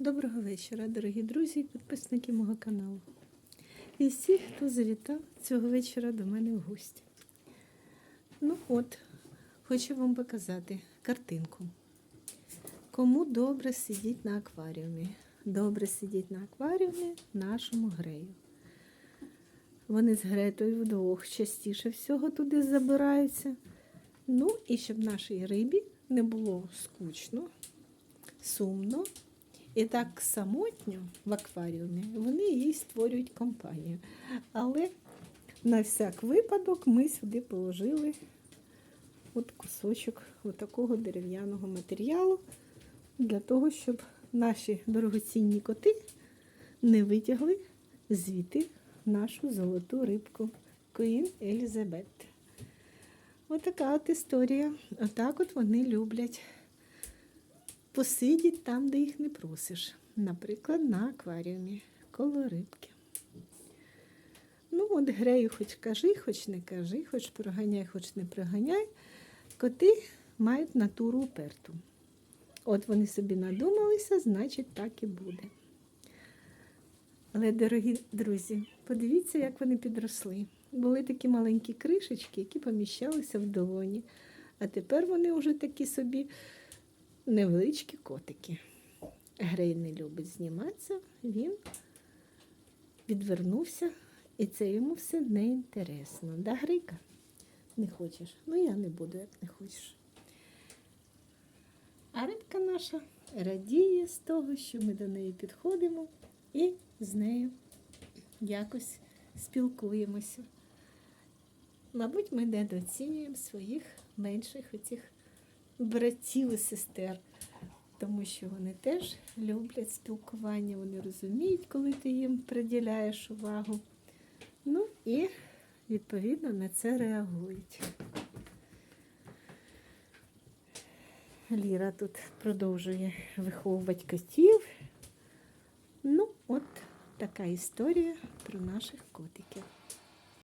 Доброго вечора, дорогі друзі і підписники мого каналу. І всі, хто завітав цього вечора до мене в гості. Ну от, хочу вам показати картинку. Кому добре сидіть на акваріумі? Добре сидіть на акваріумі нашому грею. Вони з Гретою вдвох частіше всього туди забираються. Ну і щоб нашій рибі не було скучно, сумно і так самотньо в акваріумі, вони їй створюють компанію. Але на всяк випадок ми сюди положили от кусочок такого дерев'яного матеріалу для того, щоб наші дорогоцінні коти не витягли звідти нашу золоту рибку Queen Елізабет. Отака от історія. Отак от вони люблять посидіть там, де їх не просиш. Наприклад, на акваріумі коло рибки. Ну, от грею, хоч кажи, хоч не кажи, хоч проганяй, хоч не проганяй. Коти мають натуру уперту. От вони собі надумалися, значить, так і буде. Але, дорогі друзі, подивіться, як вони підросли. Були такі маленькі кришечки, які поміщалися в долоні. А тепер вони вже такі собі невеличкі котики. Грей не любить зніматися, він відвернувся, і це йому все не інтересно. Да, Грейка? Не хочеш? Ну я не буду, як не хочеш. А рибка наша радіє з того, що ми до неї підходимо і з нею якось спілкуємося. Мабуть, ми недооцінюємо своїх менших оцих братів і сестер, тому що вони теж люблять спілкування, вони розуміють, коли ти їм приділяєш увагу. Ну і відповідно на це реагують. Ліра тут продовжує виховувати котів. Ну, от така історія про наших котиків.